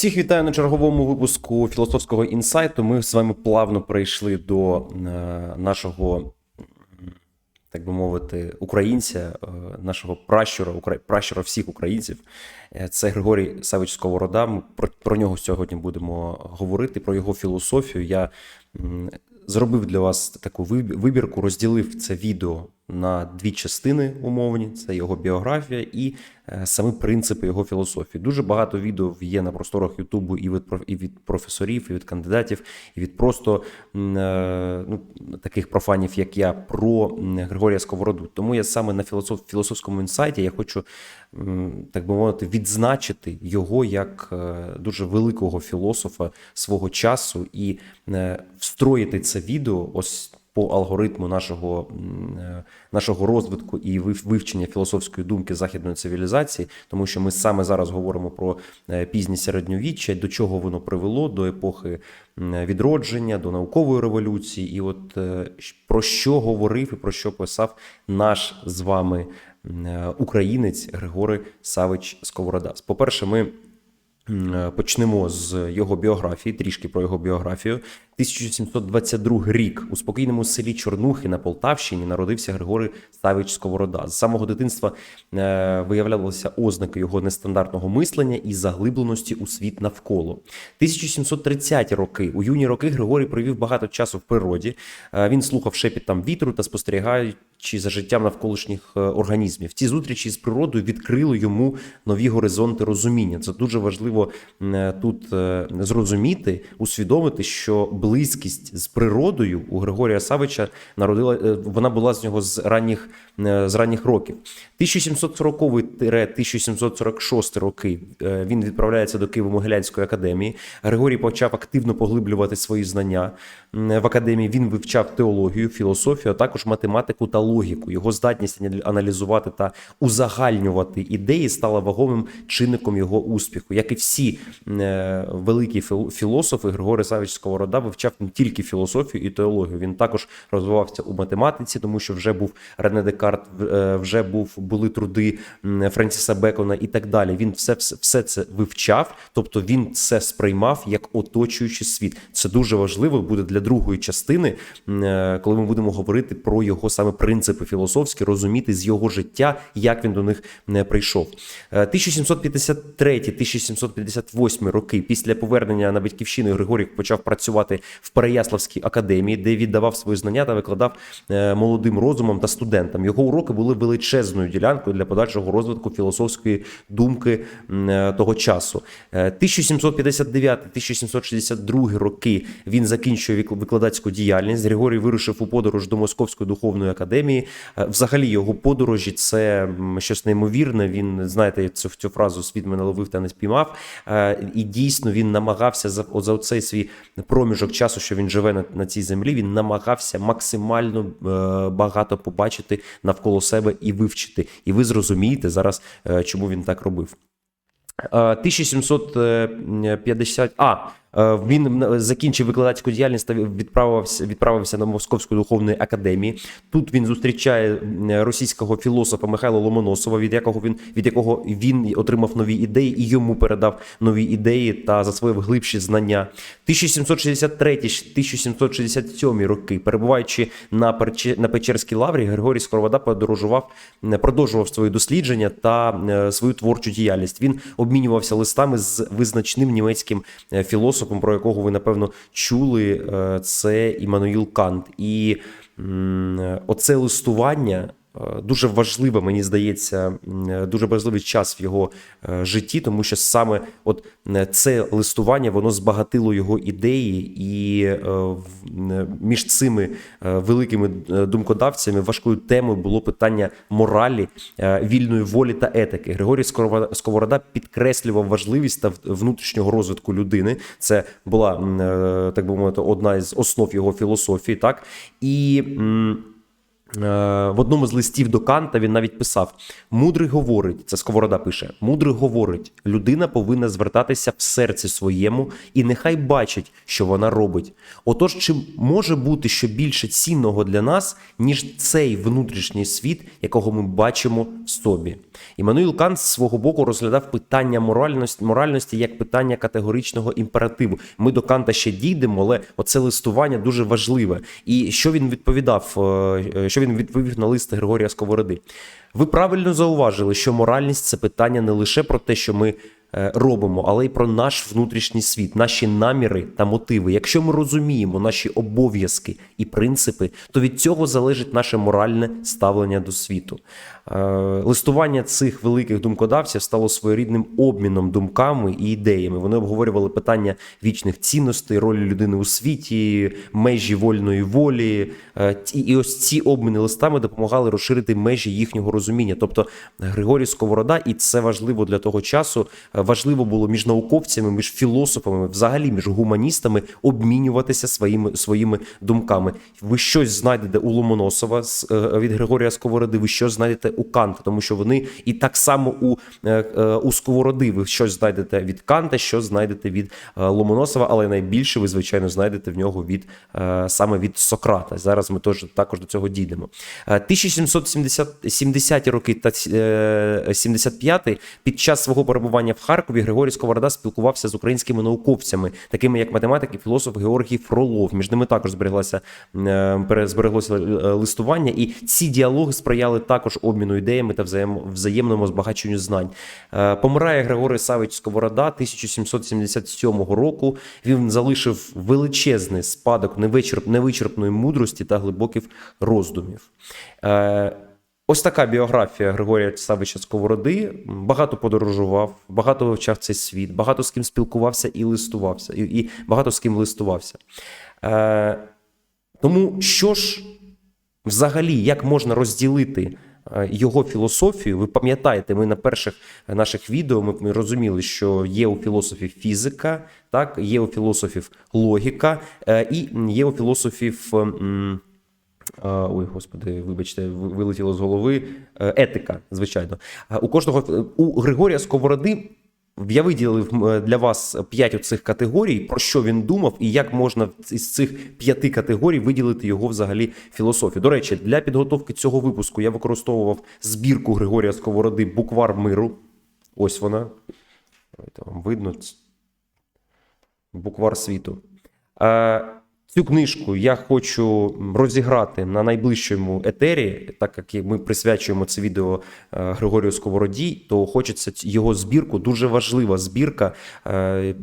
Всіх вітаю на черговому випуску філософського інсайту. Ми з вами плавно прийшли до е, нашого, так би мовити, українця, е, нашого пращура, пращура всіх українців. Е, Це Григорій Савич Сковорода. Ми про, про нього сьогодні будемо говорити, про його філософію. Я зробив для вас таку вибірку, розділив це відео на дві частини умовні: це його біографія і е, самі принципи його філософії. Дуже багато відео є на просторах Ютубу і від і від професорів, і від кандидатів, і від просто е, ну, таких профанів, як я, про Григорія Сковороду. Тому я саме на філософ, філософському інсайті я хочу, так би мовити, відзначити його як е, дуже великого філософа свого часу і встроїти це відео ось по алгоритму нашого, е, нашого розвитку і вив- вивчення філософської думки західної цивілізації, тому що ми саме зараз говоримо про е, пізнє середньовіччя, до чого воно привело, до епохи відродження, до наукової революції, і от е, про що говорив і про що писав наш з вами е, українець Григорий Савич Сковорода. По-перше, ми е, Почнемо з його біографії, трішки про його біографію. 1722 рік у спокійному селі Чорнухи на Полтавщині народився Григорій Савич Сковорода. З самого дитинства е, виявлялися ознаки його нестандартного мислення і заглибленості у світ навколо. 1730 роки у юні роки Григорій провів багато часу в природі. Е, Він слухав шепіт там вітру та спостерігаючи за життям навколишніх е, організмів. Ці зустрічі з природою відкрили йому нові горизонти розуміння. Це дуже важливо е, тут е, зрозуміти, усвідомити, що близькість з природою у Григорія Савича народила е, вона була з нього з ранніх з ранніх років. 1740-1746 роки е, він відправляється до Києво-Могилянської академії. Григорій почав активно поглиблювати свої знання в академії. Він вивчав теологію, філософію, а також математику та логіку. Його здатність аналізувати та узагальнювати ідеї стала вагомим чинником його успіху. Як і всі е, великі філ- філософи, Григорій Савич Сковорода вивчав не тільки філософію і теологію. Він також розвивався у математиці, тому що вже був Рене Декарт, в- е, вже був були труди Френсіса Бекона і так далі. Він все, все, все це вивчав, тобто він це сприймав як оточуючий світ. Це дуже важливо буде для другої частини, е, коли ми будемо говорити про його саме принципи філософські, розуміти з його життя, як він до них не прийшов. Е, 1753-1758 роки після повернення на батьківщину Григорій почав працювати в Переяславській академії, де віддавав свої знання та викладав е, молодим розумом та студентам. Його уроки були величезною ділянкою для подальшого розвитку філософської думки е, того часу. Е, 1759-1762 роки він закінчує вик- викладацьку діяльність. Григорій вирушив у подорож до Московської духовної академії. Е, Взагалі його подорожі це щось неймовірне. Він знаєте цю, цю фразу світ мене ловив та не спіймав. Е, І дійсно він намагався за, за цей свій проміжок часу, що він живе на, на цій землі. Він намагався максимально е, багато побачити навколо себе і вивчити. І ви зрозумієте зараз, е, чому він так робив. Е, 1750... А, е, він закінчив викладацьку діяльність та відправився, відправився на Московську духовну академію. Тут він зустрічає російського філософа Михайла Ломоносова, від якого він від якого він отримав нові ідеї і йому передав нові ідеї та засвоїв глибші знання. 1763-1767 роки, перебуваючи на на Печерській лаврі, Григорій Скоровода подорожував, продовжував свої дослідження та е, свою творчу діяльність. Він обмінювався листами з визначним німецьким е, філософом, про якого ви напевно чули. е, Це Іммануїл Кант. І оце листування. Е, Дуже важливе, мені здається, е, дуже важливий час в його е, житті, тому що саме от це листування воно збагатило його ідеї, і між цими великими думкодавцями важкою темою було питання моралі, вільної волі та етики. Григорій Сковорода підкреслював важливість та внутрішнього розвитку людини. Це була так би мовити одна із основ його філософії, так і. М, в одному з листів до Канта він навіть писав: мудрий говорить, це Сковорода пише: мудрий говорить, людина повинна звертатися в серці своєму, і нехай бачить, що вона робить. Отож, чи може бути що більше цінного для нас, ніж цей внутрішній світ, якого ми бачимо в собі? Іммануїл Кант з свого боку розглядав питання моральності, моральності як питання категоричного імперативу. Ми до Канта ще дійдемо, але оце листування дуже важливе. І що він відповідав? е, Він відповів на лист Григорія Сковороди? Ви правильно зауважили, що моральність це питання не лише про те, що ми робимо, але й про наш внутрішній світ, наші наміри та мотиви. Якщо ми розуміємо наші обов'язки і принципи, то від цього залежить наше моральне ставлення до світу. Е, Листування цих великих думкодавців стало своєрідним обміном думками і ідеями. Вони обговорювали питання вічних цінностей, ролі людини у світі, межі вольної волі. Е, І ось ці обміни листами допомагали розширити межі їхнього розуміння. Тобто Григорій Сковорода, і це важливо для того часу. Важливо було між науковцями, між філософами, взагалі між гуманістами обмінюватися своїми своїми думками. Ви щось знайдете у Ломоносова е, від Григорія Сковороди, ви щось знайдете у Канта, тому що вони і так само у, е, е, у Сковороди ви щось знайдете від Канта, що знайдете від Ломоносова, але найбільше ви, звичайно, знайдете в нього від саме від Сократа. Зараз ми теж також до цього дійдемо. Е, 1770 роки та е, 75 під час свого перебування в Харкові Григорій Сковорода спілкувався з українськими науковцями, такими як математик і філософ Георгій Фролов. Між ними також збереглося е, збереглося е, листування, і ці діалоги сприяли також обміну ідеями та взаєм- взаємному збагаченню знань. Е, Помирає Григорій Савич Сковорода 1777 року. Він залишив величезний спадок невичерп, невичерпної мудрості та глибоких роздумів. Ось така біографія Григорія Савича Сковороди. Багато подорожував, багато вивчав цей світ, багато з ким спілкувався і листувався, і, і багато з ким листувався. Е, тому що ж взагалі, як можна розділити е, його філософію? Ви пам'ятаєте, ми на перших наших відео ми, ми розуміли, що є у філософів фізика, так, є у філософів логіка, е, і є у філософів. м, Ой, господи, вибачте, вилетіло з голови. Е, Етика, звичайно. У кожного у Григорія Сковороди я виділив для вас п'ять оцих категорій, про що він думав, і як можна із цих п'яти категорій виділити його взагалі філософію. До речі, для підготовки цього випуску я використовував збірку Григорія Сковороди Буквар миру. Ось вона. Давайте вам видно. Буквар світу. Цю книжку я хочу розіграти на найближчому етері, так як ми присвячуємо це відео е, Григорію Сковороді, то хочеться його збірку. Дуже важлива збірка. Е,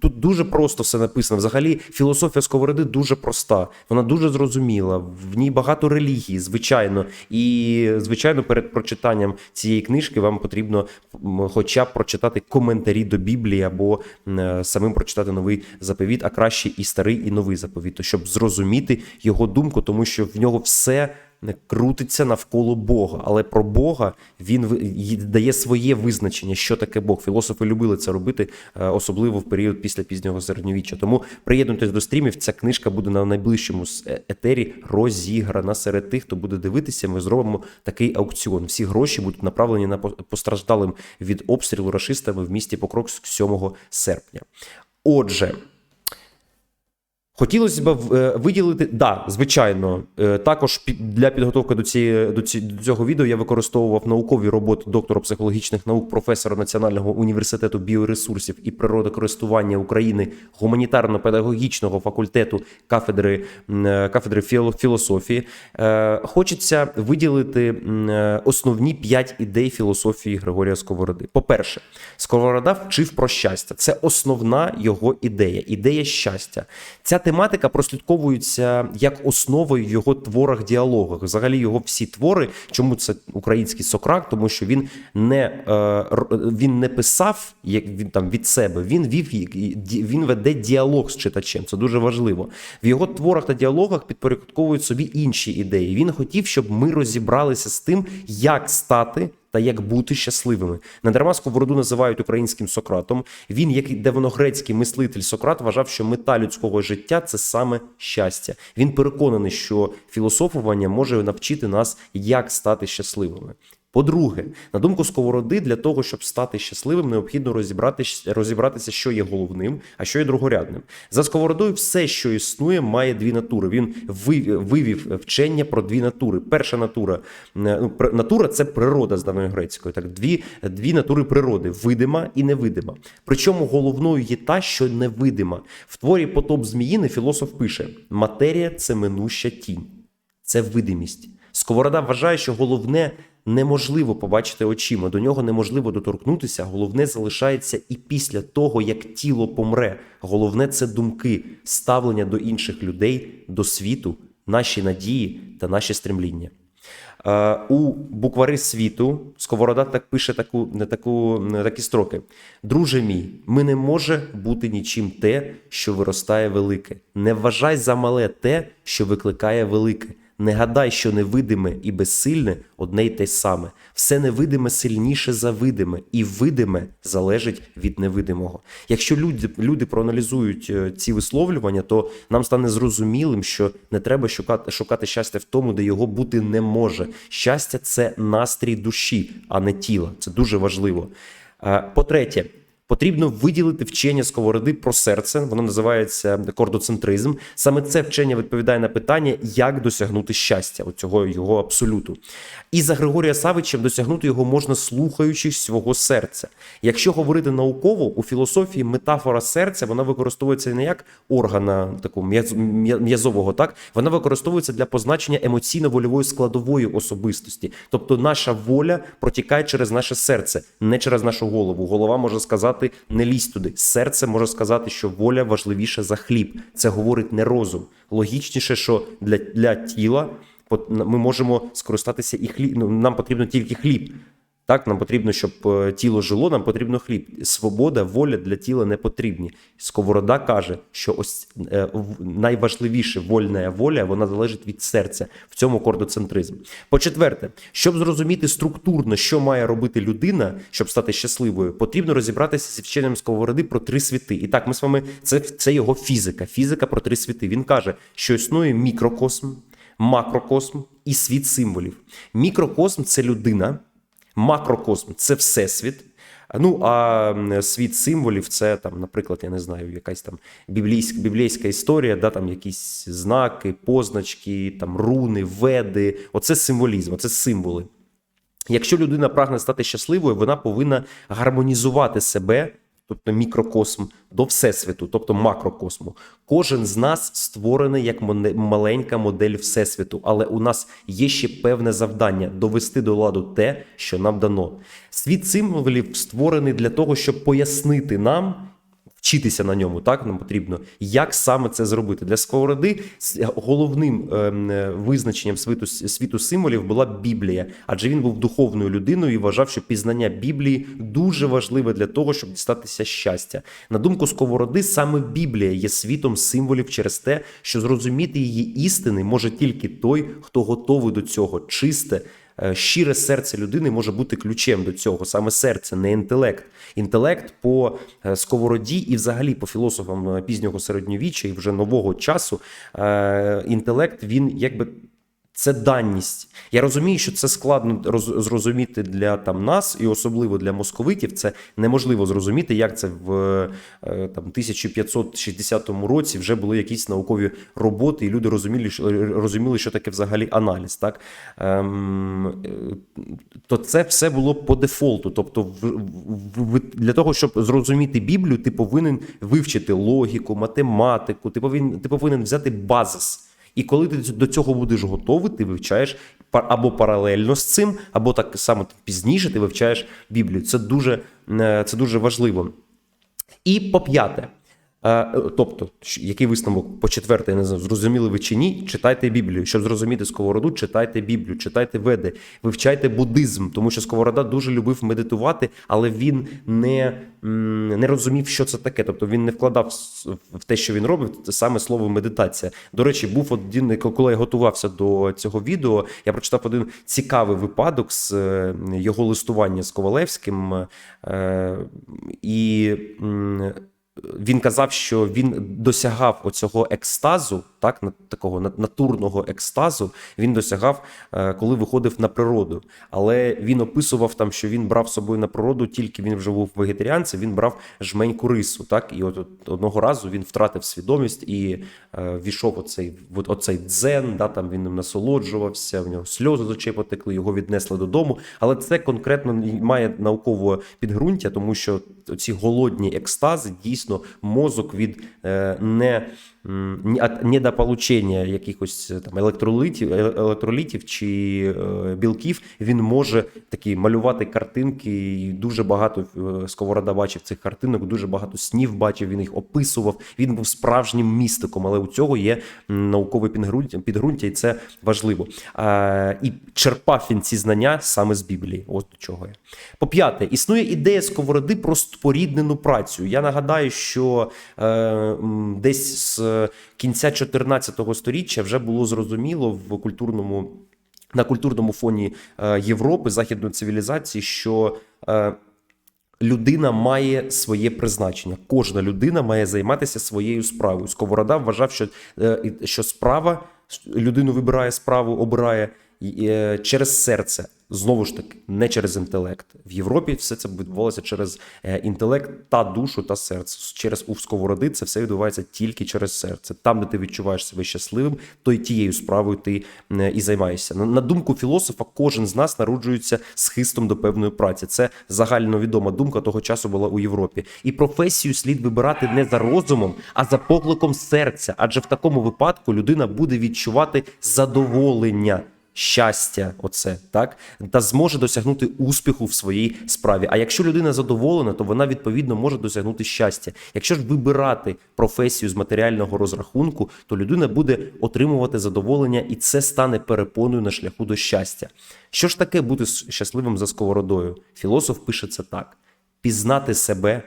Тут дуже просто все написано. Взагалі, філософія Сковороди дуже проста, вона дуже зрозуміла. В ній багато релігії, звичайно. І, звичайно, перед прочитанням цієї книжки вам потрібно хоча б прочитати коментарі до Біблії або е, самим прочитати новий заповіт, а краще і старий, і новий заповіт, то щоб зрозуміти його думку, тому що в нього все крутиться навколо Бога. Але про Бога він дає своє визначення, що таке Бог. Філософи любили це робити, е, особливо в період після пізнього середньовіччя. Тому приєднуйтесь до стрімів. Ця книжка буде на найближчому е, етері розіграна серед тих, хто буде дивитися. Ми зробимо такий аукціон. Всі гроші будуть направлені на постраждалим від обстрілу рашистами в місті Покровськ 7 серпня. Отже. Хотілося б е, виділити, да, звичайно, е, також для підготовки до цієї до, ці, до цього відео я використовував наукові роботи доктора психологічних наук, професора Національного університету біоресурсів і природокористування України, гуманітарно-педагогічного факультету кафедри, е, кафедри філософії. Хочеться виділити основні п'ять ідей філософії Григорія Сковороди. По-перше, Сковорода вчив про щастя. Це основна його ідея, ідея щастя. Ця тематика прослідковується як основою в його творах діалогах. Взагалі його всі твори. Чому це український Сократ? Тому що він не, е, він не писав як він там від себе. Він вів він веде діалог з читачем. Це дуже важливо. В його творах та діалогах підпорядковують собі інші ідеї. Він хотів, щоб ми розібралися з тим, як стати та як бути щасливими. Недарма сковороду називають українським Сократом. Він, як давногрецький мислитель Сократ, вважав, що мета людського життя це саме щастя. Він переконаний, що філософування може навчити нас, як стати щасливими. По-друге, на думку Сковороди, для того, щоб стати щасливим, необхідно розібратися, що є головним, а що є другорядним. За Сковородою, все, що існує, має дві натури. Він ви- вивів вчення про дві натури. Перша натура е, ну, натура це природа з давньої грецької. Так, дві, дві натури природи видима і невидима. Причому головною є та, що невидима. В творі Потоп Зміїни філософ пише: матерія це минуща тінь це видимість. Сковорода вважає, що головне неможливо побачити очима, до нього неможливо доторкнутися. Головне залишається і після того, як тіло помре. Головне це думки, ставлення до інших людей, до світу, наші надії та наші стремління. Е, У буквари світу Сковорода так пише таку, не таку, не такі строки: Друже мій, ми не може бути нічим те, що виростає велике. Не вважай за мале те, що викликає велике. Не гадай, що невидиме і безсильне одне й те саме. Все невидиме сильніше за видиме, і видиме залежить від невидимого. Якщо люди, люди проаналізують е, ці висловлювання, то нам стане зрозумілим, що не треба шукати, шукати щастя в тому, де його бути не може. Щастя це настрій душі, а не тіла. Це дуже важливо. Е, По-третє, Потрібно виділити вчення сковороди про серце, воно називається кордоцентризм. Саме це вчення відповідає на питання, як досягнути щастя, оцього його абсолюту. І за Григорія Савичем досягнути його можна слухаючись свого серця. Якщо говорити науково, у філософії метафора серця вона використовується не як органа такого м'яз- м'язового, так вона використовується для позначення емоційно-вольової складової особистості. Тобто наша воля протікає через наше серце, не через нашу голову. Голова може сказати не лізь туди. Серце може сказати, що воля важливіша за хліб. Це говорить не розум. Логічніше, що для, для тіла ми можемо скористатися і хліб. Ну, нам потрібно тільки хліб. Так, нам потрібно, щоб е, тіло жило, нам потрібно хліб. Свобода, воля для тіла не потрібні. Сковорода каже, що ось е, найважливіше вольна воля, вона залежить від серця. В цьому кордоцентризм. По-четверте, щоб зрозуміти структурно, що має робити людина, щоб стати щасливою, потрібно розібратися зі вченням сковороди про три світи. І так, ми з вами це, це його фізика. Фізика про три світи. Він каже, що існує мікрокосм, макрокосм і світ символів. Мікрокосм це людина. Макрокосм це всесвіт. Ну а світ символів це там, наприклад, я не знаю, якась там біблійська, біблійська історія, да, там якісь знаки, позначки, там руни, веди. Оце символізм, оце символи. Якщо людина прагне стати щасливою, вона повинна гармонізувати себе, тобто мікрокосм, до всесвіту, тобто макрокосму. Кожен з нас створений як маленька модель всесвіту, але у нас є ще певне завдання довести до ладу те, що нам дано. Світ символів створений для того, щоб пояснити нам. Вчитися на ньому, так нам потрібно. Як саме це зробити? Для сковороди головним ем, е, визначенням світу, світу символів була Біблія, адже він був духовною людиною і вважав, що пізнання Біблії дуже важливе для того, щоб дістатися щастя. На думку сковороди, саме Біблія є світом символів через те, що зрозуміти її істини може тільки той, хто готовий до цього, чисте. Е, Щире серце людини може бути ключем до цього, саме серце, не інтелект. Інтелект по е, сковороді і взагалі по філософам е, пізнього середньовіччя і вже нового часу. Інтелект він якби. Це даність. Я розумію, що це складно роз- зрозуміти для там нас, і особливо для московитів. Це неможливо зрозуміти, як це в е, там 1560 році вже були якісь наукові роботи, і люди розуміли, що розуміли, що таке взагалі аналіз. Так ем, е, то це все було по дефолту. Тобто, в, в- для того, щоб зрозуміти Біблію, ти повинен вивчити логіку, математику, ти повинен, ти повинен взяти базис. І коли ти до цього будеш готовий, ти вивчаєш або паралельно з цим, або так само пізніше ти вивчаєш Біблію. Це дуже, е, це дуже важливо. І по п'яте, Тобто, який висновок по четверте, я не знаю, зрозуміли ви чи ні, читайте Біблію. Щоб зрозуміти сковороду, читайте Біблію, читайте веди, вивчайте буддизм, тому що Сковорода дуже любив медитувати, але він не, не розумів, що це таке. Тобто він не вкладав в те, що він робив, це саме слово медитація. До речі, був один, коли я готувався до цього відео, я прочитав один цікавий випадок з е, його листування з Ковалевським. е, І він казав, що він досягав оцього екстазу, так, такого натурного екстазу, він досягав, е, коли виходив на природу. Але він описував там, що він брав з собою на природу, тільки він вже був вегетаріанцем, він брав жменьку рису. Так? І от, одного разу він втратив свідомість і е, війшов оцей, оцей дзен, да, там він насолоджувався, в нього сльози з очей потекли, його віднесли додому. Але це конкретно має наукове підґрунтя, тому що ці голодні екстази дійсно мозок від е, не недополучення якихось е, там електролитів, електролітів чи е, білків, він може такі малювати картинки. І дуже багато Сковорода бачив цих картинок, дуже багато снів бачив. Він їх описував. Він був справжнім містиком, але у цього є наукове підґрунтя, і це важливо. І черпав він ці знання саме з Біблії. До чого я. По п'яте, існує ідея сковороди про споріднену працю. Я нагадаю, що е, десь з кінця 14 століття вже було зрозуміло в культурному. На культурному фоні е, Європи, західної цивілізації, що е, людина має своє призначення. Кожна людина має займатися своєю справою. Сковорода вважав, що, е, що справа людину вибирає справу, обирає через серце. Знову ж таки, не через інтелект. В Європі все це відбувалося через е, інтелект та душу та серце. Через у сковороди це все відбувається тільки через серце. Там, де ти відчуваєш себе щасливим, то й тією справою ти е, і займаєшся. На думку філософа, кожен з нас народжується з хистом до певної праці. Це загальновідома думка того часу була у Європі. І професію слід вибирати не за розумом, а за покликом серця. Адже в такому випадку людина буде відчувати задоволення щастя, оце так та зможе досягнути успіху в своїй справі. А якщо людина задоволена, то вона відповідно може досягнути щастя. Якщо ж вибирати професію з матеріального розрахунку, то людина буде отримувати задоволення, і це стане перепоною на шляху до щастя. Що ж таке бути щасливим за сковородою? Філософ пише це так: пізнати себе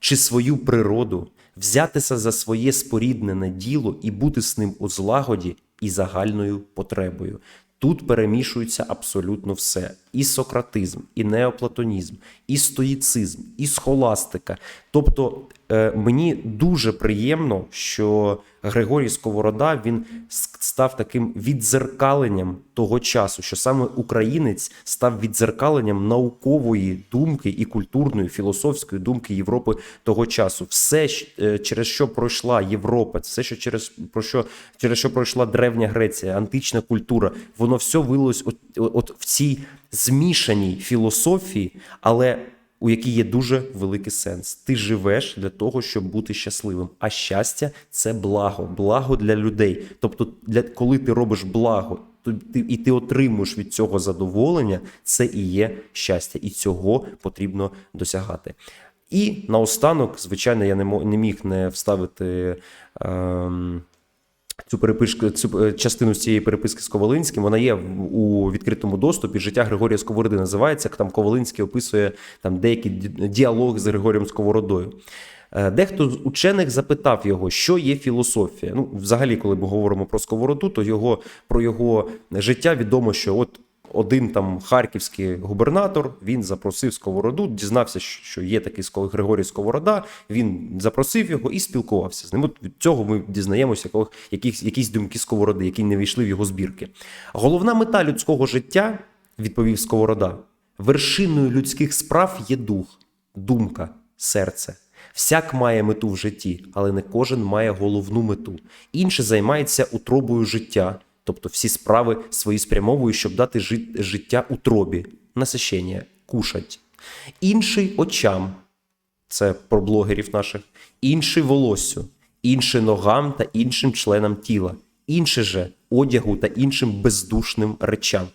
чи свою природу, взятися за своє споріднене діло і бути з ним у злагоді і загальною потребою. Тут перемішується абсолютно все: і сократизм, і неоплатонізм, і стоїцизм, і схоластика. Тобто е, мені дуже приємно, що Григорій Сковорода він став таким віддзеркаленням того часу, що саме українець став віддзеркаленням наукової думки і культурної філософської думки Європи того часу. Все, е, через що пройшла Європа, все, що через про що через що пройшла древня Греція, антична культура, воно все вилилось от, от в цій змішаній філософії, але у якій є дуже великий сенс. Ти живеш для того, щоб бути щасливим. А щастя це благо, благо для людей. Тобто, для коли ти робиш благо, то ти і ти отримуєш від цього задоволення, це і є щастя, і цього потрібно досягати. І наостанок, звичайно, я не міг не вставити. Ем, Цю переписку, цю е, частину з цієї переписки з Ковалинським, вона є у відкритому доступі. Життя Григорія Сковороди називається. Там Ковалинський описує там деякі діалоги з Григорієм Сковородою. Е, Дехто з учених запитав його, що є філософія. Ну, взагалі, коли ми говоримо про Сковороду, то його про його життя відомо, що от один там харківський губернатор він запросив Сковороду, дізнався, що є такий Григорій Сковорода. Він запросив його і спілкувався з ним. От від цього ми дізнаємося якісь, якісь думки Сковороди, які не війшли в його збірки. Головна мета людського життя, відповів Сковорода, вершиною людських справ є дух, думка, серце. Всяк має мету в житті, але не кожен має головну мету. Інший займається утробою життя, тобто всі справи свої спрямовують, щоб дати жит- життя утробі, насищення, кушать. Інший очам, це про блогерів наших, інший волоссю, інший ногам та іншим членам тіла, інше же одягу та іншим бездушним речам.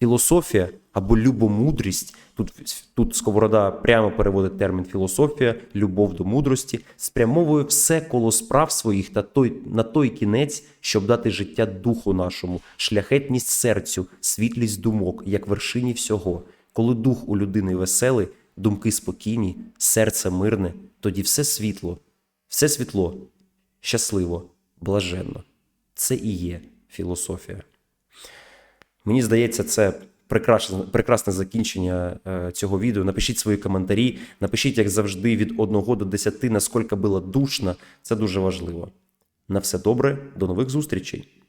Філософія або любомудрість. Тут, тут Сковорода прямо переводить термін філософія, любов до мудрості, спрямовує все коло справ своїх та той, на той кінець, щоб дати життя духу нашому, шляхетність серцю, світлість думок, як вершині всього. Коли дух у людини веселий, думки спокійні, серце мирне, тоді все світло, все світло, щасливо, блаженно. Це і є філософія. Мені здається, це прекрасне, прекрасне закінчення е, цього відео. Напишіть свої коментарі, напишіть, як завжди, від 1 до 10, наскільки було душно. Це дуже важливо. На все добре, до нових зустрічей!